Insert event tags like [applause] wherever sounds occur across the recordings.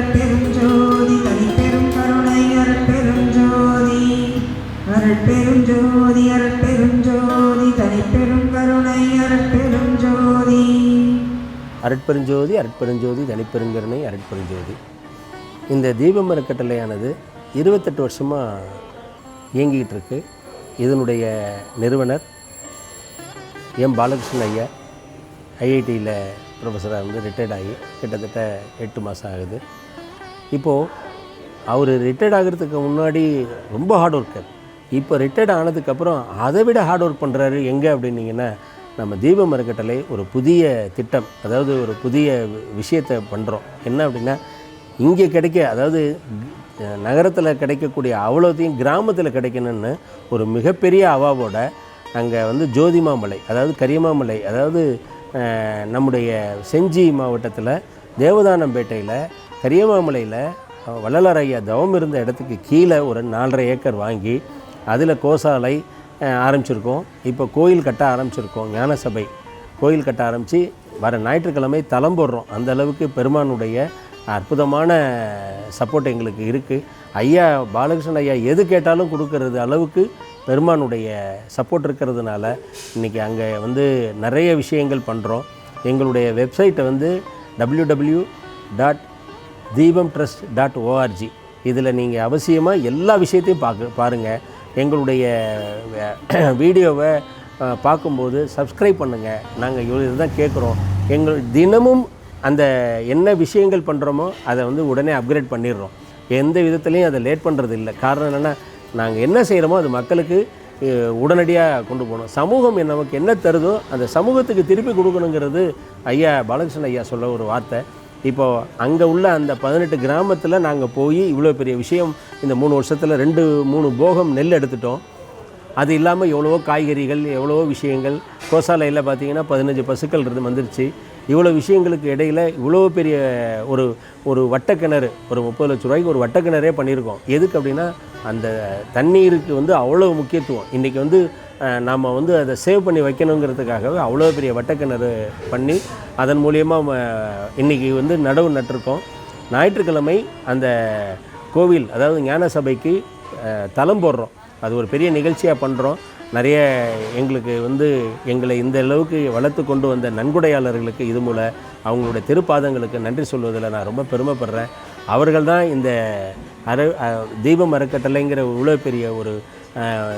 ஜோதி ஜோதி தனிப்பெரும் கருணை அருட்பெரும் ஜோதி. அருட்பெரும் ஜோதி அருட்பெரும் ஜோதி தனிப்பெரும் கருணை அருட்பெரும் ஜோதி. அருட்பெருஞ்சோதி அருட்பெருஞ்சோதி தனிப்பெருங்கருணை அருட்பெருஞ்சோதி இந்த தீபம் அறக்கட்டளையானது இருபத்தெட்டு வருஷமாக இயங்கிக்கிட்டு இருக்கு இதனுடைய நிறுவனர் எம் பாலகிருஷ்ணன் ஐயா. ஐஐடியில் ப்ரொஃபஸராக இருந்து ரிட்டையர்ட் ஆகி கிட்டத்தட்ட எட்டு மாதம் ஆகுது. இப்போது அவர் ரிட்டையர்ட் ஆகிறதுக்கு முன்னாடி ரொம்ப ஹார்ட் ஒர்க்கர் இப்போ ரிட்டையர்ட் ஆனதுக்கப்புறம் அதை விட ஹார்ட் ஒர்க் பண்ணுறாரு எங்கே அப்படின்னீங்கன்னா நம்ம தீபம் மரக்கட்டளை ஒரு புதிய திட்டம் அதாவது ஒரு புதிய விஷயத்தை பண்ணுறோம் என்ன அப்படின்னா இங்கே கிடைக்க அதாவது நகரத்தில் கிடைக்கக்கூடிய அவ்வளோத்தையும் கிராமத்தில் கிடைக்கணும்னு ஒரு மிகப்பெரிய அவாவோட அங்கே வந்து ஜோதிமாமலை அதாவது கரியமாமலை அதாவது நம்முடைய செஞ்சி மாவட்டத்தில் தேவதானம்பேட்டையில் கரியமாமலையில் வள்ளலார் ஐயா தவம் இருந்த இடத்துக்கு கீழே ஒரு நாலரை ஏக்கர் வாங்கி அதில் கோசாலை ஆரம்பிச்சிருக்கோம். இப்போ கோயில் கட்ட ஆரம்பிச்சிருக்கோம் ஞானசபை. கோயில் கட்ட ஆரம்பித்து வர ஞாயிற்றுக்கிழமை தளம் போடுறோம். அந்த அளவுக்கு பெருமானுடைய அற்புதமான சப்போர்ட் எங்களுக்கு இருக்குது ஐயா பாலகிருஷ்ணன் ஐயா எது கேட்டாலும் கொடுக்கறது அளவுக்கு பெருமானுடைய சப்போர்ட் இருக்கிறதுனால இன்றைக்கி அங்கே வந்து நிறைய விஷயங்கள் பண்ணுறோம் எங்களுடைய வெப்சைட்டை வந்து W W dot Deepam trust dot O R G இதில் நீங்கள் அவசியமாக எல்லா விஷயத்தையும் பார்க்க பாருங்கள் எங்களுடைய வீடியோவை பார்க்கும்போது சப்ஸ்கிரைப் பண்ணுங்கள் நாங்கள் இவ்வளோ இதுதான் கேட்குறோம் எங்கள் தினமும் அந்த என்ன விஷயங்கள் பண்ணுறோமோ அதை வந்து உடனே அப்கிரேட் பண்ணிடுறோம். எந்த விதத்துலையும் அதை லேட் பண்ணுறது இல்லை. காரணம் என்னென்னா நாங்கள் என்ன செய்கிறோமோ அது மக்களுக்கு உடனடியாக கொண்டு போகணும். சமூகம் நமக்கு என்ன தருதோ அந்த சமூகத்துக்கு திருப்பி கொடுக்கணுங்கிறது ஐயா பாலகிருஷ்ணன் ஐயா சொல்ல ஒரு வார்த்தை. இப்போது அங்கே உள்ள அந்த பதினெட்டு கிராமத்தில் நாங்கள் போய் இவ்வளோ பெரிய விஷயம் இந்த மூணு வருஷத்தில் ரெண்டு மூணு போகம் நெல் எடுத்துட்டோம். அது இல்லாமல் எவ்வளவோ காய்கறிகள் எவ்வளவோ விஷயங்கள். கோசாலையில் பார்த்தீங்கன்னா பதினஞ்சு பசுக்கள் இருந்து வந்துருச்சு. இவ்வளோ விஷயங்களுக்கு இடையில் இவ்வளோ பெரிய ஒரு ஒரு வட்டக்கிணறு ஒரு முப்பது லட்ச ரூபாய்க்கு ஒரு வட்டக்கிணறே பண்ணியிருக்கோம். எதுக்கு அப்படின்னா அந்த தண்ணீருக்கு வந்து அவ்வளோ முக்கியத்துவம். இன்றைக்கி வந்து நாம் வந்து அதை சேவ் பண்ணி வைக்கணுங்கிறதுக்காகவே அவ்வளோ பெரிய வட்டக்கிணறு பண்ணி அதன் மூலியமாக இன்றைக்கி வந்து நடவு நட்டிருக்கோம். ஞாயிற்றுக்கிழமை அந்த கோவில் அதாவது ஞான சபைக்கு தளம் போடுறோம். அது ஒரு பெரிய நிகழ்ச்சியாக பண்ணுறோம் நிறைய எங்களுக்கு வந்து எங்களை இந்த அளவுக்கு வளர்த்து கொண்டு வந்த நன்கொடையாளர்களுக்கு இது மூலம் அவங்களுடைய திருப்பாதங்களுக்கு நன்றி சொல்வதில் நான் ரொம்ப பெருமைப்படுறேன். அவர்கள் தான் இந்த அற தீபம் அறக்கட்டளைங்கிற இவ்வளோ பெரிய ஒரு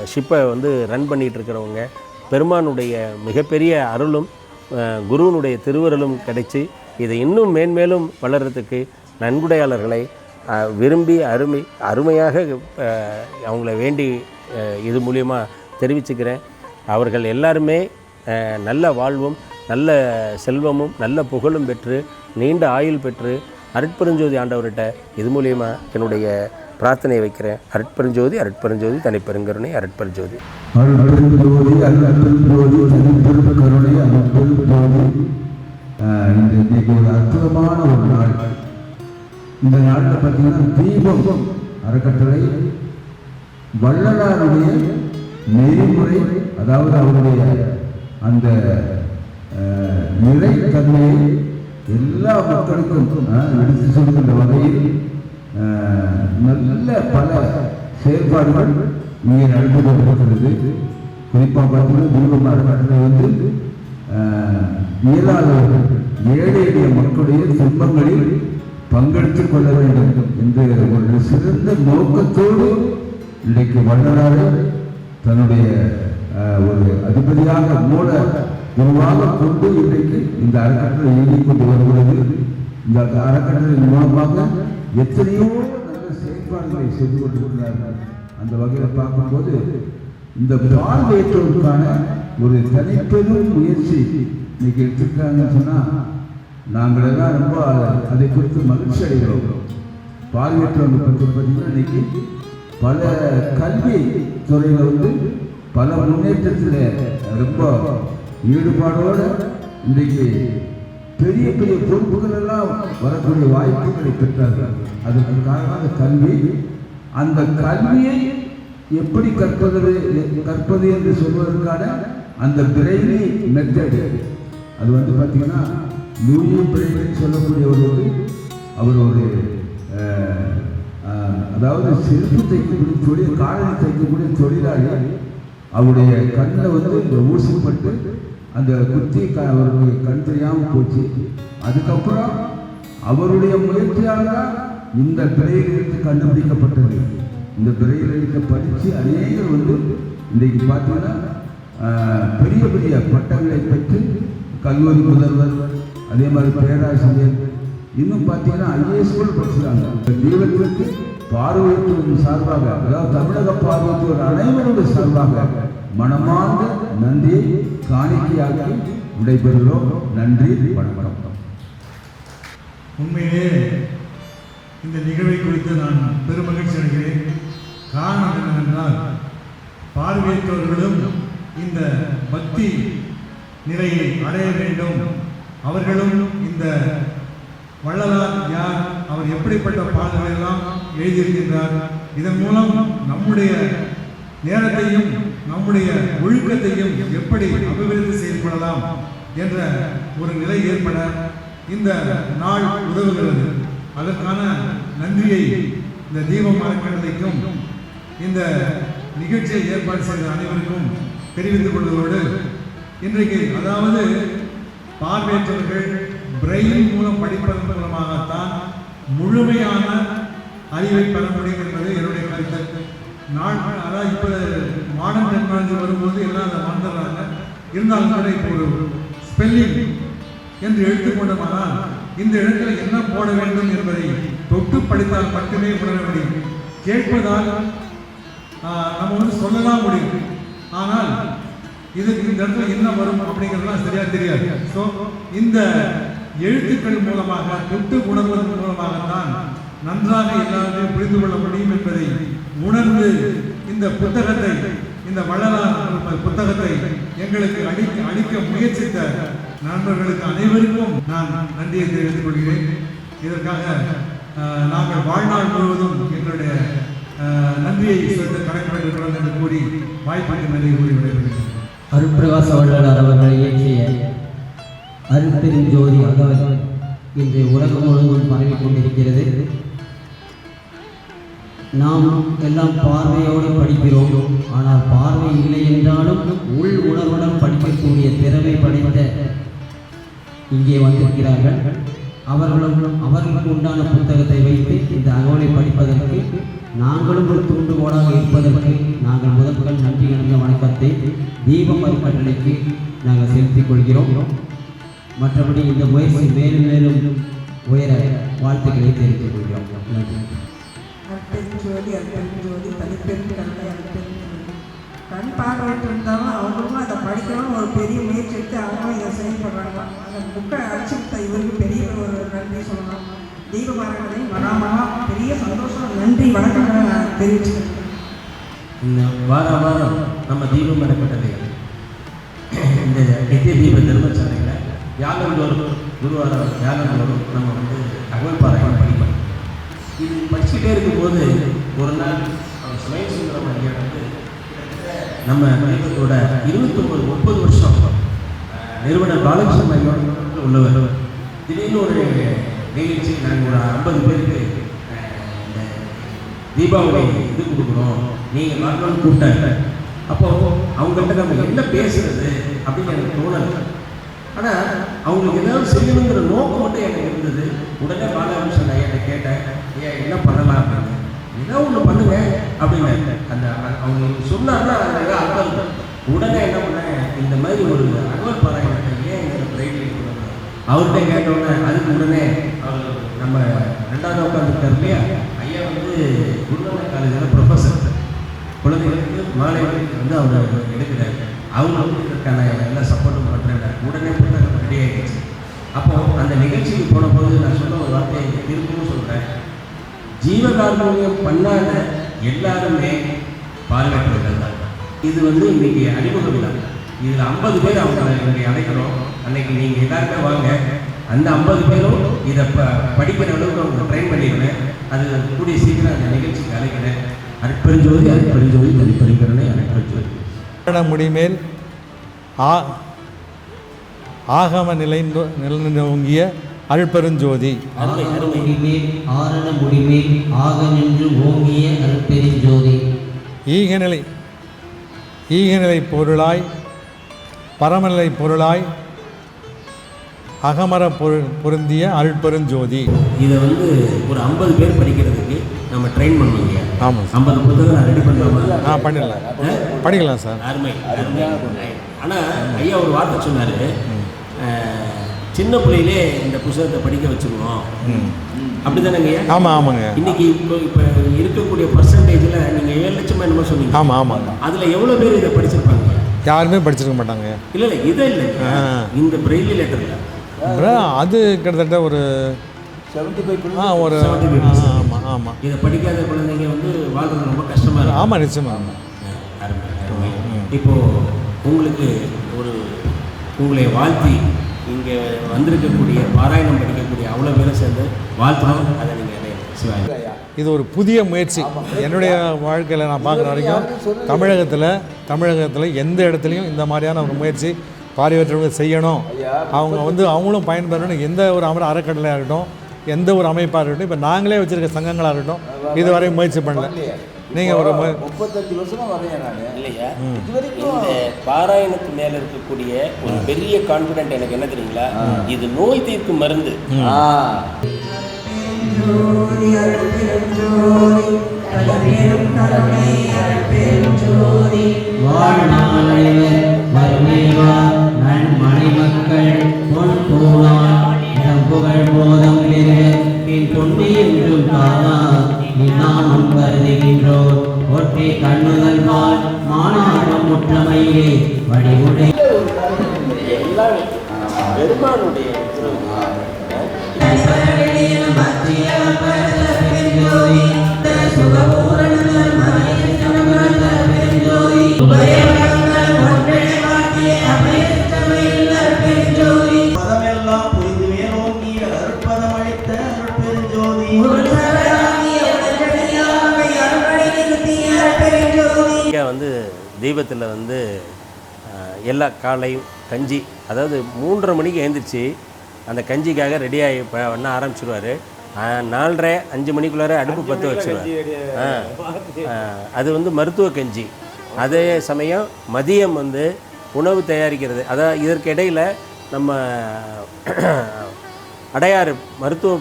ஷிப்பை வந்து ரன் பண்ணிகிட்டு இருக்கிறவங்க பெருமானுடைய மிகப்பெரிய அருளும் குருவனுடைய திருவருளும் கிடைச்சி இதை இன்னும் மேன்மேலும் வளர்கிறதுக்கு நன்கொடையாளர்களை விரும்பி அருமை அருமையாக அவங்கள வேண்டி இது மூலியமாக தெரிவிச்சுக்கிறேன். அவர்கள் எல்லாருமே நல்ல வாழ்வும் நல்ல செல்வமும் நல்ல புகழும் பெற்று நீண்ட ஆயுள் பெற்று அருட்பெருஞ்சோதி ஆண்டவர்கிட்ட இது மூலியமாக என்னுடைய பிரார்த்தனை வைக்கிறேன். அருட்பெருஞ்சோதி அருட்பெருஞ்சோதி தனிப்பெருங்கருணை அருட்பெருஞ்சோதி. அருட்பெருஞ்சோதி அருட்பெருஞ்சோதி தனிப்பெரும் கருணை அருட்பெருஞ்சோதி இன்னைக்கு ஒரு அற்புதமான ஒரு நாள். இந்த நாட்டில் பார்த்தீங்கன்னா தீபம் அறக்கட்டளை வள்ளலாருடைய நெறிமுறை அதாவது அவருடைய அந்த ஆஹ், நிறைத்தன்மையை எல்லா மக்களுக்கும் ஆஹ், எடுத்து சொல்கின்ற வகையில் நல்ல பல செயல்பாடுகள் இங்கே நடந்து கொண்டிருக்கிறது குறிப்பாக பார்த்தீங்கன்னா தீபம் வந்து இயலாதவர்கள் ஏழை எளிய மக்களுடைய துன்பங்களில் பங்கெடுத்துக் கொள்ள வேண்டும் என்று ஒரு சிறந்த நோக்கத்தோடு இன்றைக்கு வள்ளலாறு தன்னுடைய ஒரு அதிபதியாக மூல உருவாக கொண்டு இன்றைக்கு இந்த அறக்கட்டளை எழுதி கொண்டு வருகிறது. இந்த அறக்கட்டளை மூலமாக எத்தனையோ நல்ல செயல்பாடுகளை செய்து கொண்டிருக்கிறார்கள். அந்த வகையில் பார்க்கும்போது இந்த பார்வையற்றோருக்கான ஒரு தனிப்பெரும் முயற்சி இன்னைக்கு எடுத்திருக்காங்கன்னு சொன்னால் நாங்கள் எல்லாம் ரொம்ப அதை- அதை குறித்து மகிழ்ச்சி அடைகிறோம் பார்வையற்றவங்க பற்றி பார்த்தீங்கன்னா இன்னைக்கு பல கல்வி துறையில் வந்து பல முன்னேற்றத்தில் ரொம்ப ஈடுபாடோடு இன்றைக்கு பெரிய பெரிய பொறுப்புகள் எல்லாம் வரக்கூடிய வாய்ப்புகளை பெற்றார்கள். அதற்கு காரணமாக கல்வி. அந்த கல்வியை எப்படி கற்பது கற்பது என்று சொல்வதற்கான அந்த பிரெய்னி மெத்தடு. அது வந்து பார்த்தீங்கன்னா லூயி பிரெய்லி சொல்லக்கூடிய ஒரு அவர் ஒரு அதாவது செருப்பு தைக்கக்கூடிய தொழில் காலனி தைக்கக்கூடிய தொழிலாளி அவருடைய கண்ணில் வந்து இந்த ஊசிப்பட்டு அந்த குத்தி க அவருடைய கண் தெரியாமல் போச்சு. அதுக்கப்புறம் அவருடைய முயற்சியால் தான் இந்த பிறையில் கண்டுபிடிக்கப்பட்டது. இந்த பிறையில் படித்து அநேகர் வந்து இன்றைக்கு பார்த்தீங்கன்னா பெரிய பெரிய பட்டங்களை பெற்று கல்லூரி முதல்வர் அதே மாதிரி பேராசிரியர் இன்னும் பார்த்தீங்கன்னா ஐஏஎஸ் கூட படிச்சுறாங்க இந்த தீபத்திற்கு பார்வையற்றோரின் சார்பாக அதாவது தமிழக பார்வையற்றோர் அனைவருடைய சார்பாக மனமார்ந்த நன்றியை காணிக்கையாக்கி விடைபெறுகிறோம். நன்றி வணக்கம் உண்மையிலே இந்த நிகழ்வை குறித்து நான் பெருமகிழ்ச்சி அடைகிறேன். காரணம் என்னவென்றால் பார்வையற்றவர்களும் இந்த பக்தி நிலையை அடைய வேண்டும். அவர்களும் இந்த வள்ளலார் யார் அவர் எப்படிப்பட்ட பாடல்களெல்லாம் எழுதியிருக்கின்றார் இதன் மூலம் நம்முடைய நேரத்தையும் நம்முடைய ஒழுக்கத்தையும் எப்படி அபிவிருத்தி செயல்படலாம் என்ற ஒரு நிலை ஏற்பட இந்த நாள் உதவுகிறது. அதற்கான நன்றியை இந்த தீபம் அறக்கட்டளைக்கும் இந்த நிகழ்ச்சியை ஏற்பாடு செய்த அனைவருக்கும் தெரிவித்துக் கொள்வதோடு இன்றைக்கு அதாவது பார்வையற்றவர்கள் பிரெயின் மூலம் படிப்பதன் மூலமாகத்தான் முழுமையான அறிவை பெற முடியும் என்பது என்னுடைய கருத்து. நான் அதாவது இப்போ மாடர்ன் டெக்னாலஜி வரும்போது எல்லாம் அதை மறந்துடுறாங்க. இருந்தாலும் கூட இப்போ ஒரு ஸ்பெல்லிங் என்று எடுத்துக்கொண்டோமானால் இந்த இடத்துல என்ன போட வேண்டும் என்பதை தொட்டு படித்தால் மட்டுமே உணர முடியும் கேட்பதால் நம்ம வந்து சொல்லலாம் முடியும். ஆனால் இதுக்கு இந்த இடத்துல என்ன வரும் அப்படிங்கிறதுலாம் சரியாக தெரியாது. ஸோ இந்த எழுத்துக்கள் மூலமாக தொட்டு உணர்வதன் மூலமாகத்தான் நன்றாக எல்லாருமே புரிந்து கொள்ள முடியும் என்பதை உணர்ந்து இந்த புத்தகத்தை இந்த வள்ளலார் புத்தகத்தை எங்களுக்கு அளிக்க அளிக்க முயற்சித்த நண்பர்களுக்கு அனைவருக்கும் நான் நன்றியை தெரிவித்துக் கொள்கிறேன். இதற்காக நாங்கள் வாழ்நாள் முழுவதும் எங்களுடைய நன்றியை செலுத்த கடமைப்பட்டிருக்கிறோம் என்று கூறி வாய்ப்புக்கு நன்றி கூறி விடைபெறுகிறேன். அருட்பிரகாச வள்ளலார் அவர்களை இயற்றிய அருட்பெருஞ்சோதி அகவல் இன்று உலகம் முழுவதும் பரவிக் கொண்டிருக்கிறது. நாம் எல்லாம் பார்வையோடு படிக்கிறோம். ஆனால் பார்வை இல்லை என்றாலும் உள் உணர்வுடன் படிக்கக்கூடிய திறமை படைத்த இங்கே வந்திருக்கிறார்கள். அவர்களும் அவர்களுக்கு உண்டான புத்தகத்தை வைத்து இந்த அகவலை படிப்பதற்கு நாங்களும் ஒரு தூண்டுகோலாக இருப்பதற்கு நாங்கள் முதற்கண் நன்றி கலந்த வணக்கத்தை தீபம் அறக்கட்டளைக்கு நாங்கள் செலுத்திக் கொள்கிறோம். மற்றபடி இந்த முயற்சி மேலும் மேலும் உயர வாழ்த்துக்களை தெரிவித்துக் கொள்கிறோம். நன்றி. அற்பெருஞ்சோதி அற்பெருஞ்சோதி தனிப்பெரும் அது அற்பெருஞ்சோதி கண் பார்வைட்டு இருந்தாலும் அவங்களும் அதை படிக்கணும் ஒரு பெரிய முயற்சி எடுத்து அவங்களும் இதை செயல்படுறாங்க. அந்த புக்கை அடிச்சு கொடுத்த இவருக்கு பெரிய ஒரு நன்றி சொல்லலாம் தீபமாரங்களை வராமலாம் பெரிய சந்தோஷம் நன்றி வணக்கங்களை நான் தெரிவிச்சுக்கிறேன். இந்த வார வாரம் நம்ம தீபம் வரப்பட்டது இந்த நித்திய தீப திருமச்சாலையில் யாகம் தோறும் குருவாரம் வியாழந்தோறும் நம்ம வந்து தகவல் பாராயணம் படிப்போம். இது படிச்சுக்கிட்டே இருக்கும்போது ஒரு நாள் அவர் சுமை சுந்தரம் ஐயா வந்து நம்ம தீபத்தோட இருபத்தொம்பது முப்பது வருஷம் அஹ், நிறுவனர் பாலகிருஷ்ணன் ஐயோட உள்ளவர். திடீர்னு ஒரு நிகழ்ச்சி நாங்கள் ஒரு ஐம்பது பேருக்கு இந்த தீபாவளி இது கொடுக்குறோம் நீங்கள் வரணும்னு கூப்பிட்டாங்க. அப்போ அவங்கள்ட்ட நம்ம என்ன பேசுறது அப்படின்னு எனக்கு தோணலை. ஆனால் அவங்களுக்கு ஏதாவது செய்யணுங்கிற நோக்கம் மட்டும் எனக்கு இருந்தது. உடனே பாலகிருஷ்ணன் ஐயாட்ட கேட்டேன்? ஏன் என்ன பண்ணலாம் அப்படின்னு? ஏதோ ஒன்று பண்ணுவேன் அப்படின்னு அந்த அவங்க சொன்னார்னா அந்த ஏதோ அர்த்தம் உடனே என்ன பண்ணேன் இந்த மாதிரி ஒரு அகவல் பாராயணத்தை ஏன் இந்த பிரைவேட் அவர்கிட்ட கேட்டோன்னே அதுக்கு உடனே அவர் நம்ம ரெண்டாவது உட்காந்துருக்காரு இல்லையா? ஐயா வந்து குருநானக் காலேஜில் ப்ரொஃபஸர் குழந்தைகளுக்கு மாணவர்களுக்கு வந்து அவர் எடுக்கிறார். அவங்க அவங்களுக்கான எல்லா சப்போர்ட்டும் பண்ணுறாங்க உடனே புத்தகம் ரெடி ஆகிடுச்சு அப்போ அந்த நிகழ்ச்சிக்கு போனபோது நான் சொன்ன ஒரு வார்த்தையை திரும்பவும் சொல்கிறேன் ஜீவகாருண்யம் பண்ணாத எல்லாருமே பார்வையற்றவர்கள் தான். இது வந்து இன்றைக்கி அறிமுக விழா. இதில் ஐம்பது பேர் அவங்க இன்றைக்கி அழைக்கிறோம். அன்னைக்கு நீங்கள் எல்லாருமே வாங்க. அந்த ஐம்பது பேரும் இதை ப படிக்கிற அளவுக்கு அவங்க ட்ரைன் பண்ணிடுறேன். அது கூடிய சீக்கிரம் அந்த நிகழ்ச்சிக்கு அழைக்கிறேன். அற்பெருஞ்சோதி அற்பெருஞ்சோதி தனிப்பெருங்கரனை அற்பெருஞ்சோதி கன்னட முடிமேல் ஆ ஆகம நிலை நிலநோங்கிய அருட்பெருஞ்சோதி. ஈகநிலை ஈகநிலை பொருளாய் பரமநிலை பொருளாய் அகமர பொரு பொருந்திய அருட்பெருஞ்சோதி. இதை வந்து ஒரு ஐம்பது பேர் படிக்கிறதுக்கு நம்ம ட்ரெயின் பண்ணுவீங்க ஆமாம் சார். ஐம்பது புத்தகம் நான் ரெடி பண்ணலாமா ஆ பண்ணிடலாம். பண்ணிக்கலாம் சார். அருமை ஆனால் ஐயா ஒரு வார்த்தை சொன்னார். சின்ன பிள்ளையிலே இந்த புத்தகத்தை படிக்க வச்சுருவோம். அப்படிதானங்க ஐயா? ஆமாம் ஆமாங்க. இன்னைக்கு இப்போ இப்போ இருக்கக்கூடிய பர்சன்டேஜில் நீங்கள் ஏழு லட்சமா என்னமோ சொன்னீங்க. ஆமாம் ஆமாங்க அதில் எவ்வளோ பேர் இதை படிச்சிருப்பாங்க? யாருமே படிச்சிருக்க மாட்டாங்க. இல்லை இல்லை இதை இல்லை ஆ. இந்த பிரெய்லி லெட்டரில் அது கிட்டத்தட்ட ஒரு ஆ ஒரு ஆமாம் ஆமாம் இதை படிக்காத குழந்தைங்க வந்து வாழ்றது ரொம்ப கஷ்டமாக இருக்கும் ஆமாம் நிச்சயமாக அருமை அருமை இப்போ உங்களுக்கு ஒரு உங்களை வாழ்த்தி இங்கே வந்திருக்கக்கூடிய பாராயணம் படிக்கக்கூடிய அவ்வளோ பேரும் சேர்ந்து வாழ்த்தணும். அதை நீங்கள் சிவாய் இது ஒரு புதிய முயற்சி. என்னுடைய வாழ்க்கையில் நான் பார்க்குற வரைக்கும் தமிழகத்தில் தமிழகத்தில் எந்த இடத்துலையும் இந்த மாதிரியான ஒரு முயற்சி பார்வையற்றவங்க செய்யணும். அவங்க வந்து அவங்களும் பயன்பெறணும். எந்த ஒரு அமர அறக்கட்டளையாக இருக்கட்டும் எந்த ஒரு அமைப்பாக இருக்கட்டும் இப்போ நாங்களே வச்சுருக்க சங்கங்களாக இருக்கட்டும் இதுவரை முயற்சி பண்ணல. நீங்கள் ஒரு முப்பத்தஞ்சு வருஷமா வரேன் நான். இல்லையா. இந்த பாராயணத்து மேலே இருக்கக்கூடிய ஒரு பெரிய கான்ஃபிடென்ட் எனக்கு என்ன தெரியுங்களா? இது நோய் தீர்க்கும் மருந்து. ஜோதி அருட்பெருஞ்சோதி தனிப்பெரும் கருணை அருட்பெருஞ்சோதி வாழ்நாளைவர் வறுமைவா நன்மனை மக்கள் பொன் புகழ் போதம். பெருக பின் தொண்டு என்றும் காணா நின்னாமும் கருதுகின்றோர் ஒற்றை கண்ணுதல் பால் மானாரம் முற்றமையிலே வடிவுடை. எல்லாம் பெருமானுடைய பதமெல்லாம் தெய்வத்தில் வந்து எல்லா காலையும் கஞ்சி அதாவது மூன்றரை மணிக்கு எழுந்திரிச்சு அந்த கஞ்சிக்காக ரெடியாகி பண்ண ஆரம்பிச்சிருவார். நாலரை அஞ்சு மணிக்குள்ளார அடுப்பு பற்ற வச்சுருவார். அது வந்து மருத்துவ கஞ்சி. அதே சமயம் மதியம் வந்து உணவு தயாரிக்கிறது. அதாவது இதற்கு இடையில் நம்ம [clears throat] அடையாறு மருத்துவ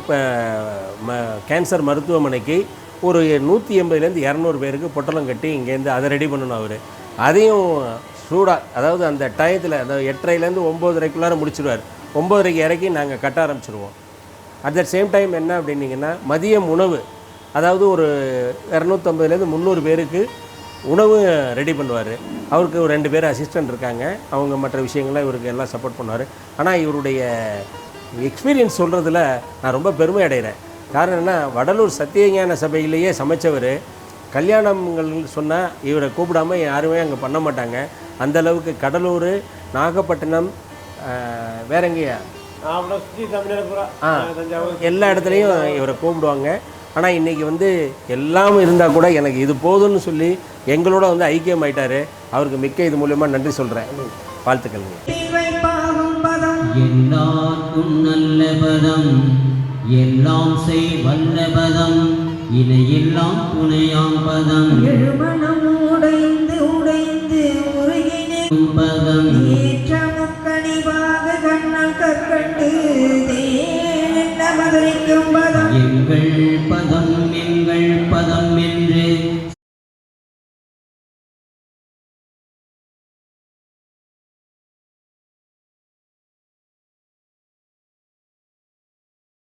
ம- கேன்சர் மருத்துவமனைக்கு ஒரு நூற்றி எண்பதுலேருந்து இரநூறு பேருக்கு பொட்டலம் கட்டி இங்கேருந்து அதை ரெடி பண்ணணும் அவர். அதையும் சூடாக அதாவது அந்த டயத்தில் அதாவது எட்டரைலேருந்து ஒம்போதரைக்குள்ளார முடிச்சிடுவார் ஒம்போதரைக்கு இறக்கி நாங்கள் கட்ட ஆரம்பிச்சிடுவோம் அட் த சேம் டைம் என்ன அப்படின்னிங்கன்னா மதியம் உணவு அதாவது ஒரு இரநூத்தம்பதுலேருந்து முந்நூறு பேருக்கு உணவு ரெடி பண்ணுவார். அவருக்கு ஒரு ரெண்டு பேர் அசிஸ்டன்ட் இருக்காங்க. அவங்க மற்ற விஷயங்கள்லாம் இவருக்கு எல்லாம் சப்போர்ட் பண்ணுவார். ஆனால் இவருடைய எக்ஸ்பீரியன்ஸ் சொல்கிறதுல நான் ரொம்ப பெருமை அடைகிறேன். காரணம் என்ன? வடலூர் சத்தியஞான சபையிலேயே சமைச்சவர் கல்யாணங்கள் சொன்னால் இவரை கூப்பிடாம யாருமே அங்கே பண்ண மாட்டாங்க. அந்த அளவுக்கு கடலூர் நாகப்பட்டினம் வேற எங்கேயா? ஆ எல்லா இடத்துலையும் இவரை கூப்பிடுவாங்க. ஆனால் இன்றைக்கி வந்து எல்லாம் இருந்தால் கூட எனக்கு இது போதும்னு சொல்லி எங்களோட வந்து ஐக்கியம் ஆயிட்டாரு அவருக்கு மிக்க இது மூலயமா நன்றி சொல்கிறேன் எல்லாருக்கும் நல்ல பதம்? எல்லாம் செய் வல்ல பதம். இணையெல்லாம் துணையாம் பதம். எழுமணம் உடைந்து உடைந்து உருகினே பதம். ஏற்ற முக்கணிவாக கண்ணல் கற்கண்டு தேனென்ன மதுரைக்கும் பதம். எங்கள் பதம்